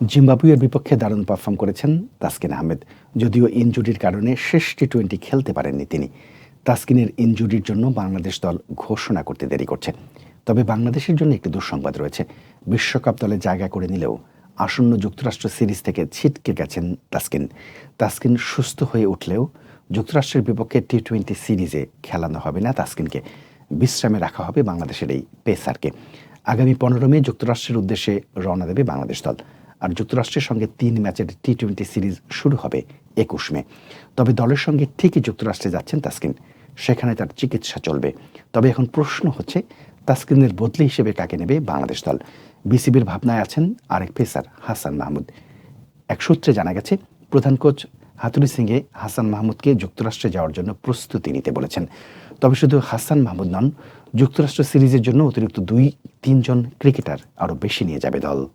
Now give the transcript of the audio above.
জিম্বাবুয়ের বিপক্ষে দারুণ পারফর্ম করেছেন তাসকিন আহমেদ। যদিও ইনজুরির কারণে শেষ টি টোয়েন্টি খেলতে পারেননি তিনি। তাসকিনের ইনজুরির জন্য বাংলাদেশ দল ঘোষণা করতে দেরি করছে। তবে বাংলাদেশের জন্য একটি দুঃসংবাদ রয়েছে। বিশ্বকাপ দলে জায়গা করে নিলেও আসন্ন যুক্তরাষ্ট্র সিরিজ থেকে ছিটকে গেছেন তাসকিন। তাসকিন সুস্থ হয়ে উঠলেও যুক্তরাষ্ট্রের বিপক্ষে টি টোয়েন্টি সিরিজে খেলানো হবে না তাসকিনকে। বিশ্রামে রাখা হবে বাংলাদেশের এই পেসারকে। আগামী পনেরো মে যুক্তরাষ্ট্রের উদ্দেশ্যে রওনা দেবে বাংলাদেশ দল। আর যুক্তরাষ্ট্রের সঙ্গে তিন ম্যাচের টি টোয়েন্টি সিরিজ শুরু হবে একুশ মে। তবে দলের সঙ্গে ঠিকই যুক্তরাষ্ট্রে যাচ্ছেন তাসকিন। সেখানে তার চিকিৎসা চলবে। তবে এখন প্রশ্ন হচ্ছে, তাসকিনের বদলি হিসেবে কাকে নেবে বাংলাদেশ দল? বিসিবির ভাবনায় আছেন আরেক পেসার, হাসান মাহমুদ। এক সূত্রে জানা গেছে, প্রধান কোচ হাতুরি সিংয়ে হাসান মাহমুদকে যুক্তরাষ্ট্রে যাওয়ার জন্য প্রস্তুতি নিতে বলেছেন। তবে শুধু হাসান মাহমুদ নন, যুক্তরাষ্ট্র সিরিজের জন্য অতিরিক্ত দুই তিনজন ক্রিকেটার আরও বেশি নিয়ে যাবে দল।